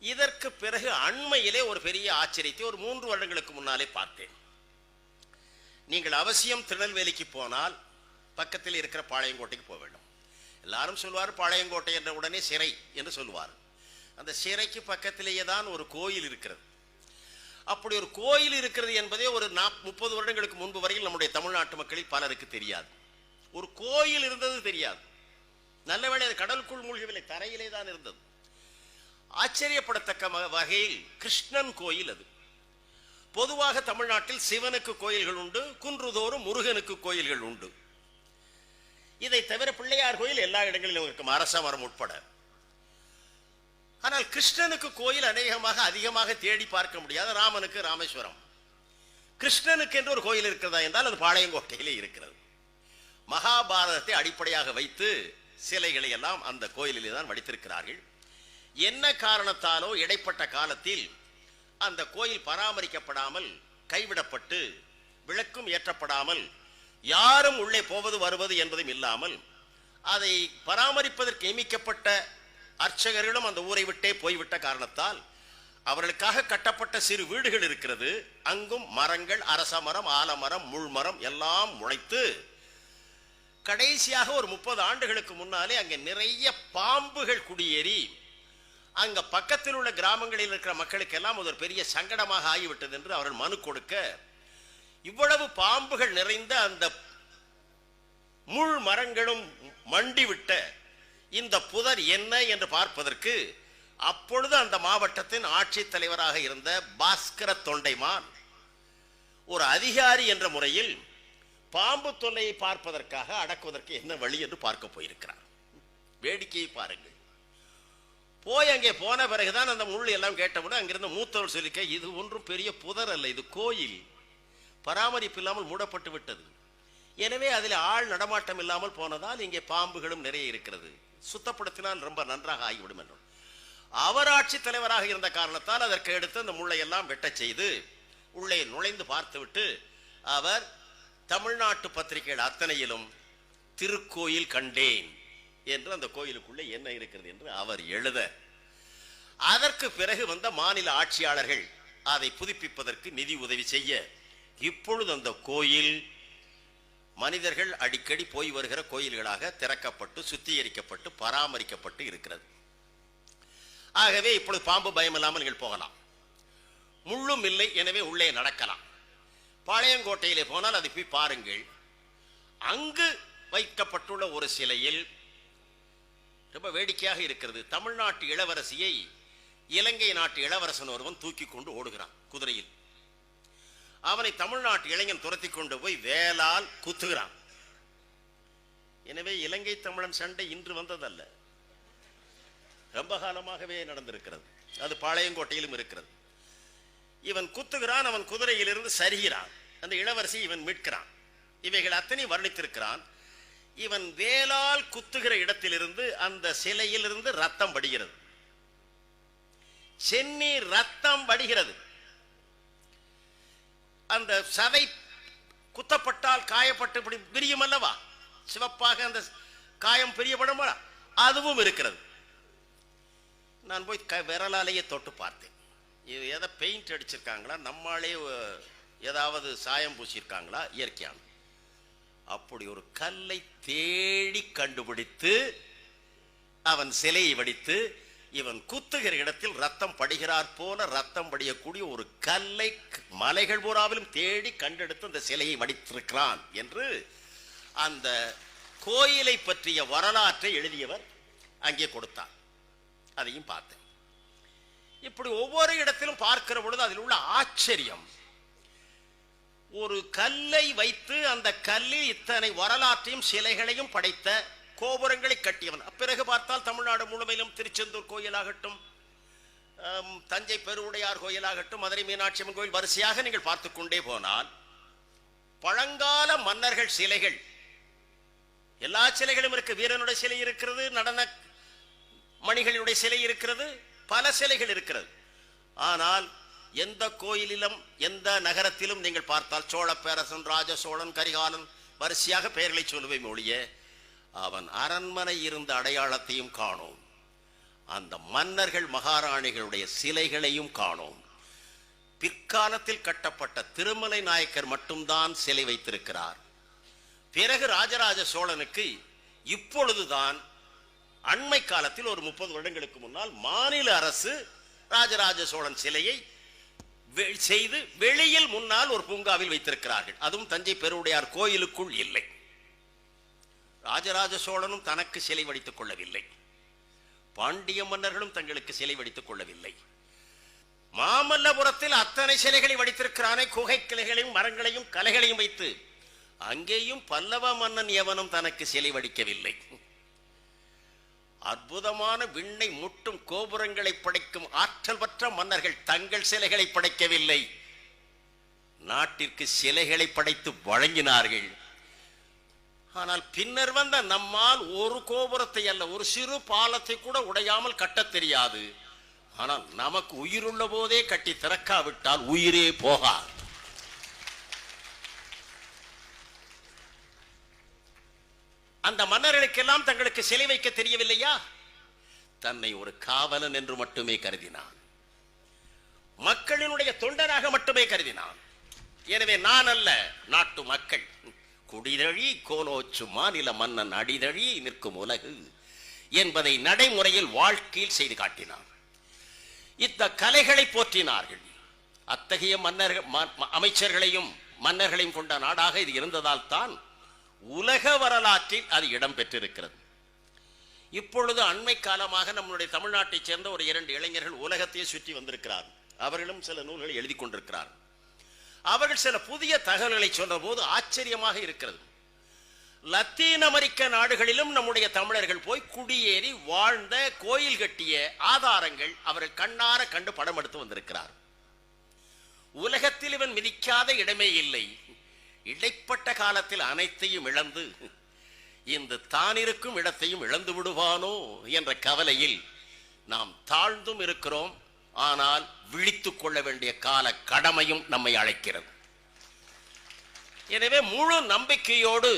இதற்கு பிறகு அண்மையிலே ஒரு பெரிய ஆச்சரியத்தை ஒரு மூன்று வருடங்களுக்கு முன்னாலே பார்த்தேன். நீங்கள் அவசியம் திருநெல்வேலிக்கு போனால் பக்கத்தில் இருக்கிற பாளையங்கோட்டைக்கு போக வேண்டும். எல்லாரும் சொல்வார் பாளையங்கோட்டை என்ற உடனே சிறை என்று சொல்லுவார் அந்த சிறைக்கு பக்கத்திலேயே தான் ஒரு கோயில் இருக்கிறது. அப்படி ஒரு கோயில் இருக்கிறது என்பதே ஒரு நாப் முப்பது வருடங்களுக்கு முன்பு வரையில் நம்முடைய தமிழ்நாட்டு மக்களில் பலருக்கு தெரியாது. ஒரு கோயில் இருந்தது தெரியாது. நல்லவேளை அது கடலுக்குள் மூழ்கவில்லை தரையிலே தான் இருந்தது. ஆச்சரியப்படத்தக்க வகையில் கிருஷ்ணன் கோயில் அது. பொதுவாக தமிழ்நாட்டில் சிவனுக்கு கோயில்கள் உண்டு குன்றுதோறும் முருகனுக்கு கோயில்கள் உண்டு. இதை தவிர பிள்ளையார் கோயில் எல்லா இடங்களிலும் இருக்கும் அரசமரம் உட்பட. ஆனால் கிருஷ்ணனுக்கு கோயில் அநேகமாக அதிகமாக தேடி பார்க்க முடியாது ராமனுக்கு ராமேஸ்வரம். கிருஷ்ணனுக்கு என்று ஒரு கோயில் இருக்கிறதா என்றால் அது பாளையங்கோட்டையிலே இருக்கிறது. மகாபாரதத்தை அடிப்படையாக வைத்து சிலைகளை எல்லாம் அந்த கோயிலிலே தான் வடித்திருக்கிறார்கள். என்ன காரணத்தாலோ இடைப்பட்ட காலத்தில் அந்த கோயில் பராமரிக்கப்படாமல் கைவிடப்பட்டு விளக்கும் ஏற்றப்படாமல் யாரும் உள்ளே போவது வருவது என்பதும் இல்லாமல் அதை பராமரிப்பதற்கு நியமிக்கப்பட்ட அர்ச்சகர்களும் அந்த ஊரை விட்டே போய்விட்ட காரணத்தால் அவர்களுக்காக கட்டப்பட்ட சிறு வீடுகள் இருக்கிறது. அங்கும் மரங்கள் அரச மரம் ஆலமரம் முள்மரம் எல்லாம் முளைத்து கடைசியாக ஒரு முப்பது ஆண்டுகளுக்கு முன்னாலே அங்கே நிறைய பாம்புகள் குடியேறி அங்க பக்கத்தில் உள்ள கிராமங்களில் இருக்கிற மக்களுக்கெல்லாம் ஒரு பெரிய சங்கடமாக ஆகிவிட்டது என்று அவர்கள் மனு கொடுக்க இவ்வளவு பாம்புகள் நிறைந்த அந்த முள் மரங்களும் மண்டிவிட்ட இந்த புதர் என்ன என்று பார்ப்பதற்கு அப்பொழுது அந்த மாவட்டத்தின் ஆட்சித் தலைவராக இருந்த பாஸ்கர தொண்டைமான் ஒரு அதிகாரி என்ற முறையில் பாம்பு தொல்லையை பார்ப்பதற்காக அடக்குவதற்கு என்ன வழி என்று பார்க்க போயிருக்கிறார். வேடிக்கையை பாருங்கள். போய் அங்கே போன பிறகுதான் அந்த முள் எல்லாம் கேட்டவுடன் அங்கிருந்து மூத்தவர் சொல்லிக்க இது ஒன்றும் பெரிய புதர் அல்ல இது கோயில். பராமரிப்பு இல்லாமல் மூடப்பட்டு விட்டது. எனவே அதில் ஆள் நடமாட்டம் இல்லாமல் போனதால் இங்கே பாம்புகளும் நிறைய இருக்கிறது. சுத்தப்படுத்தினால் ரொம்ப நன்றாக ஆகிவிடும் என்றும். அவர் ஆட்சி தலைவராக இருந்த காரணத்தால் அதற்கு எடுத்து அந்த முள்ளை எல்லாம் வெட்டச் செய்து உள்ளே நுழைந்து பார்த்துவிட்டு அவர் தமிழ்நாட்டு பத்திரிகைகள் அத்தனையிலும் திருக்கோயில் கண்டேன் என்று அந்த கோயிலுக்குள்ளே என்ன இருக்கிறது என்று அவர் எழுத அதற்கு பிறகு வந்த மாநில ஆட்சியாளர்கள் அதை புதுப்பிப்பதற்கு நிதி உதவி செய்ய இப்பொழுது அந்த கோயில் மனிதர்கள் அடிக்கடி போய் வருகிற கோயில்களாக திறக்கப்பட்டு சுத்திகரிக்கப்பட்டு பராமரிக்கப்பட்டு இருக்கிறது. ஆகவே இப்பொழுது பாம்பு பயம் இல்லாமல் நீங்கள் போகலாம். முள்ளும் இல்லை எனவே உள்ளே நடக்கலாம். பாளையங்கோட்டையிலே போனால் அதை போய் பாருங்கள். அங்கு வைக்கப்பட்டுள்ள ஒரு சிலையில் ரொம்ப வேடிக்கையாக இருக்கிறது. தமிழ்நாட்டு இளவரசியை இலங்கை நாட்டு இளவரசன் ஒருவன் தூக்கி கொண்டு ஓடுகிறான் குதிரையில். அவனை தமிழ்நாட்டு இளைஞன் துரத்தி கொண்டு போய் வேலால் குத்துகிறான். எனவே இலங்கை தமிழன் சண்டை இன்று வந்ததல்ல. ரொம்ப காலமாகவே நடந்திருக்கிறது. அது பாளையங்கோட்டையிலும் இருக்கிறது. இவன் குத்துகிறான் அவன் குதிரையிலிருந்து சரிகிறான். அந்த இளவரசி இவன் மீட்கிறான். இவைகள் அத்தனை வர்ணித்திருக்கிறான். இவன் வேலால் குத்துகிற இடத்திலிருந்து அந்த சிலையிலிருந்து ரத்தம் படுகிறது. சென்னி ரத்தம் வடிகிறது. அந்த சதை குத்தப்பட்டால் காயப்பட்டு இப்படி பிரியும் அல்லவா? சிவப்பாக அந்த காயம் பிரியப்படுமா? அதுவும் இருக்கிறது. நான் போய் க விரலாலேயே தொட்டு பார்த்தேன். இது எதை பெயிண்ட் அடிச்சிருக்காங்களா? நம்மாலே ஏதாவது சாயம் பூசியிருக்காங்களா? இயற்கையான அப்படி ஒரு கல்லை தேடி கண்டுபிடித்து அவன் சிலையை வடித்து இவன் குத்துகிற இடத்தில் ரத்தம் படுகிறார் போல ரத்தம் படியக்கூடிய ஒரு கல்லை மலைகள் பூராவிலும் தேடி கண்டெடுத்து அந்த சிலையை வடித்திருக்கிறான் என்று அந்த கோயிலை பற்றிய வரலாற்றை எழுதியவர் அங்கே கொடுத்தார் அதையும் பார்த்தேன். இப்படி ஒவ்வொரு இடத்திலும் பார்க்கிற பொழுது அதில் உள்ள ஆச்சரியம். ஒரு கல்லை வைத்து அந்த கல்லில் இத்தனை வரலாற்றையும் சிலைகளையும் படைத்த கோபுரங்களை கட்டியவன். அப்பிறகு பார்த்தால் தமிழ்நாடு முழுமையிலும் திருச்செந்தூர் கோயிலாகட்டும் தஞ்சை பெருவுடையார் கோயிலாகட்டும் மதுரை மீனாட்சி அம்மன் கோயில் வரிசையாக நீங்கள் பார்த்து கொண்டே போனால் பழங்கால மன்னர்கள் சிலைகள் எல்லா சிலைகளும் இருக்கு. வீரனுடைய சிலை இருக்கிறது நடன மணிகளுடைய சிலை இருக்கிறது பல சிலைகள் இருக்கிறது. ஆனால் எந்த கோயிலிலும் எந்த நகரத்திலும் நீங்கள் பார்த்தால் சோழ பேரசன் ராஜ சோழன் கரிகாலன் வரிசையாக பெயர்களை சொல்லுவேன் ஒழிய அவன் அரண்மனை இருந்த அடையாளத்தையும் காணோம். அந்த மன்னர்கள் மகாராணிகளுடைய சிலைகளையும் காணோம். பிற்காலத்தில் கட்டப்பட்ட திருமலை நாயக்கர் மட்டும்தான் சிலை வைத்திருக்கிறார். பிறகு ராஜராஜ சோழனுக்கு இப்பொழுதுதான் அண்மை காலத்தில் ஒரு முப்பது வருடங்களுக்கு முன்னால் மாநில அரசு ராஜராஜ சோழன் சிலையை வெ- செய்து வெளியில் முன்னால் ஒரு பூங்காவில் வைத்திருக்கிறார்கள். அதுவும் தஞ்சை பெருவுடையார் கோயிலுக்குள் இல்லை. ராஜராஜ சோழனும் தனக்கு சிலை வடித்துக் கொள்ளவில்லை. பாண்டிய மன்னர்களும் தங்களுக்கு சிலை வடித்துக் கொள்ளவில்லை. மாமல்லபுரத்தில் அத்தனை சிலைகளை வடித்திருக்கிறானே குகை கிளைகளையும் மரங்களையும் கலைகளையும் வைத்து. அங்கேயும் பல்லவ மன்னன் எவனும் தனக்கு சிலை வடிக்கவில்லை. அற்புதமான விண்ணை முட்டும் கோபுரங்களை படைக்கும் ஆற்றல் பெற்ற மன்னர்கள் தங்கள் சிலைகளை படைக்கவில்லை. நாட்டிற்கு சிலைகளை படைத்து வழங்கினார்கள். ஆனால் பின்னர் வந்த நம்மால் ஒரு கோபுரத்தை அல்ல ஒரு சிறு பாலத்தை கூட உடையாமல் கட்ட தெரியாது. ஆனால் நமக்கு உயிருள்ள போதே கட்டி திறக்காவிட்டால் உயிரே போகாது. அந்த மன்னர்களுக்கெல்லாம் தங்களுக்கு சிலை வைக்க தெரியவில்லையா? தன்னை ஒரு காவலன் என்று மட்டுமே கருதினான். மக்களினுடைய தொண்டனாக மட்டுமே கருதினான். எனவே நான் அல்ல நாட்டு மக்கள். குடிதழி கோலோச்சு மாநில மன்னன் அடிதழி நிற்கும் உலகு என்பதை நடைமுறையில் வாழ்க்கையில் செய்து காட்டினார் இந்த கலைகளை போற்றினார்கள். அத்தகைய மன்னர்கள் ம- ம- அமைச்சர்களையும் மன்னர்களையும் கொண்ட நாடாக இது இருந்ததால் தான் உலக வரலாற்றில் அது இடம் பெற்றிருக்கிறது. இப்பொழுது அண்மை காலமாக நம்முடைய தமிழ்நாட்டைச் சேர்ந்த ஒரு இரண்டு இளைஞர்கள் உலகத்தையே சுற்றி வந்திருக்கிறார் அவர்களும் சில நூல்களை எழுதி கொண்டிருக்கிறார் அவர்கள் சில புதிய தகவல்களை சொன்னபோது ஆச்சரியமாக இருக்கிறது. லத்தீன் அமெரிக்க நாடுகளிலும் நம்முடைய தமிழர்கள் போய் குடியேறி வாழ்ந்த கோயில் கட்டிய ஆதாரங்கள் அவர்கள் கண்ணார கண்டு படம் எடுத்து வந்திருக்கிறார். உலகத்தில் இவன் மிதிக்காத இடமே இல்லை. இடைப்பட்ட காலத்தில் அனைத்தையும் இழந்து இந்த தானிருக்கும் இடத்தையும் இழந்து விடுவானோ என்ற கவலையில் நாம் தாழ்ந்தும் இருக்கிறோம். ஆனால் விழித்துக் கொள்ள வேண்டிய கால கடமையும் நம்மை அழைக்கிறது. எனவே முழு நம்பிக்கையோடு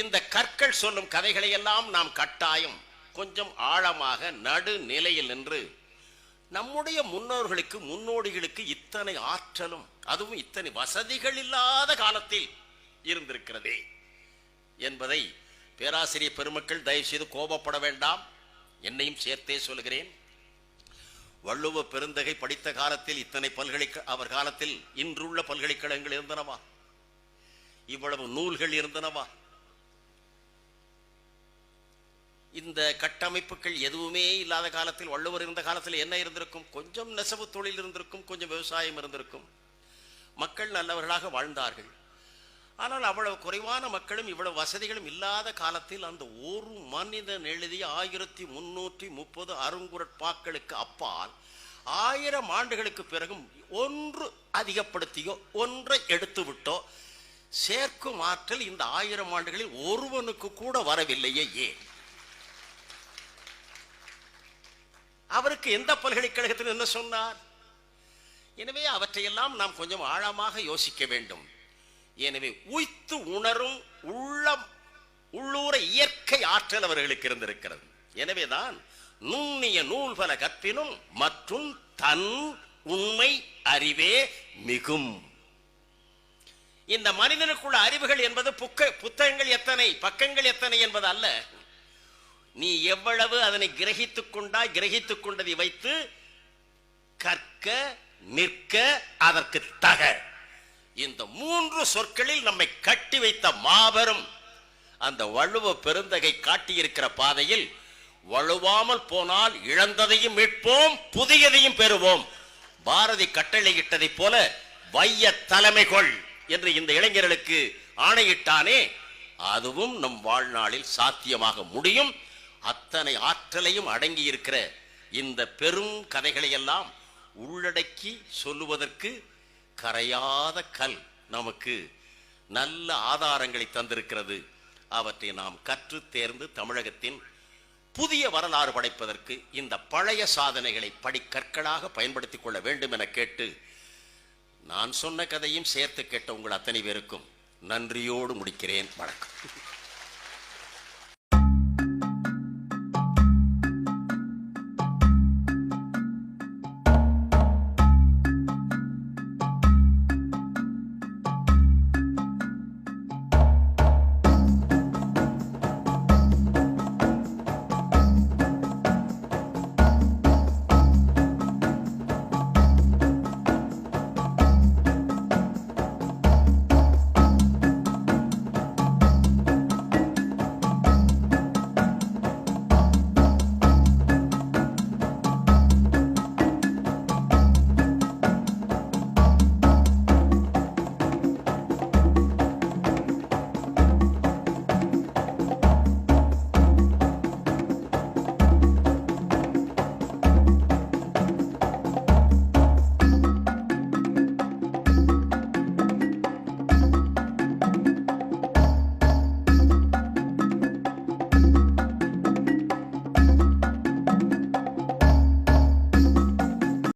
இந்த கற்கள் சொல்லும் கதைகளை எல்லாம் நாம் கட்டாயம் கொஞ்சம் ஆழமாக நடு நிலையில் நின்று நம்முடைய முன்னோர்களுக்கு முன்னோடிகளுக்கு இத்தனை ஆற்றலும் அதுவும் இத்தனை வசதிகள் இல்லாத காலத்தில் இருந்திருக்கிறதே என்பதை பேராசிரியர் பெருமக்கள் தயவு செய்து கோபப்பட வேண்டாம். என்னையும் சேர்த்தே சொல்கிறேன். வள்ளுவ பெருந்தகை படித்த காலத்தில் இத்தனை பல்கலைக்க அவர் காலத்தில் இன்றுள்ள பல்கலைக்கழகங்கள் இருந்தனவா? இவ்வளவு நூல்கள் இருந்தனவா? இந்த கட்டமைப்புகள் எதுவுமே இல்லாத காலத்தில் வள்ளுவர் இருந்த காலத்தில் என்ன இருந்திருக்கும்? கொஞ்சம் நெசவு தொழில் இருந்திருக்கும் கொஞ்சம் விவசாயம் இருந்திருக்கும். மக்கள் நல்லவர்களாக வாழ்ந்தார்கள். ஆனால் அவ்வளவு குறைவான மக்களும் இவ்வளவு வசதிகளும் இல்லாத காலத்தில் அந்த ஒரு மனிதன் எழுதிய ஆயிரத்தி முன்னூற்றி முப்பது அருங்குரட்பாக்களுக்கு அப்பால் ஆயிரம் ஆண்டுகளுக்கு பிறகும் ஒன்று அதிகப்படுத்தியோ ஒன்றை எடுத்து விட்டோ சேர்க்கும் ஆற்றல் இந்த ஆயிரம் ஆண்டுகளில் ஒருவனுக்கு கூட வரவில்லையே ஏன்? அவருக்கு எந்த பல்கலைக்கழகத்தில் என்ன சொன்னார்? எனவே அவற்றையெல்லாம் நாம் கொஞ்சம் ஆழமாக யோசிக்க வேண்டும். எனவே உய்த்து உணரும் உள்ளம் உள்ளூர இயற்கை ஆற்றல் அவர்களுக்கு இருந்திருக்கிறது. எனவேதான் நுண்ணிய நூல் பல கற்பினும் மற்றும் தன் உண்மை அறிவே மிகும். இந்த மனிதனுக்குள்ள அறிவுகள் என்பது புக்க புத்தகங்கள் எத்தனை பக்கங்கள் எத்தனை என்பது அல்ல. நீ எவ்வளவு அதனை கிரகித்துக் கொண்டாய் கிரகித்துக் கொண்டதை வைத்து கற்க நிற்க அதற்கு தக. இந்த மூன்று சொற்களில் நம்மை கட்டி வைத்த மாபெரும் அந்த வலுவ பெருந்தகை காட்டியிருக்கிற பாதையில் வழுவாமல் போனால் இழந்ததையும் மீட்போம் புதியதையும் பெறுவோம். பாரதி கட்டளையிட்டதைப் போல வைய தலைமை கொள் என்று இந்த இளைஞர்களுக்கு ஆணையிட்டானே அதுவும் நம் வாழ்நாளில் சாத்தியமாக முடியும். அத்தனை ஆற்றலையும் அடங்கி இருக்கிற இந்த பெரும் கதைகளை எல்லாம் உள்ளடக்கி சொல்லுவதற்கு கரையாத கல் நமக்கு நல்ல ஆதாரங்களை தந்திருக்கிறது. அவற்றை நாம் கற்று தேர்ந்து தமிழகத்தின் புதிய வரலாறு படைப்பதற்கு இந்த பழைய சாதனைகளை படிக்கற்களாக பயன்படுத்திக் கொள்ள வேண்டும் என கேட்டு நான் சொன்ன கதையும் சேர்த்து கேட்ட உங்கள் அத்தனை பேருக்கும் நன்றியோடு முடிக்கிறேன். வணக்கம்.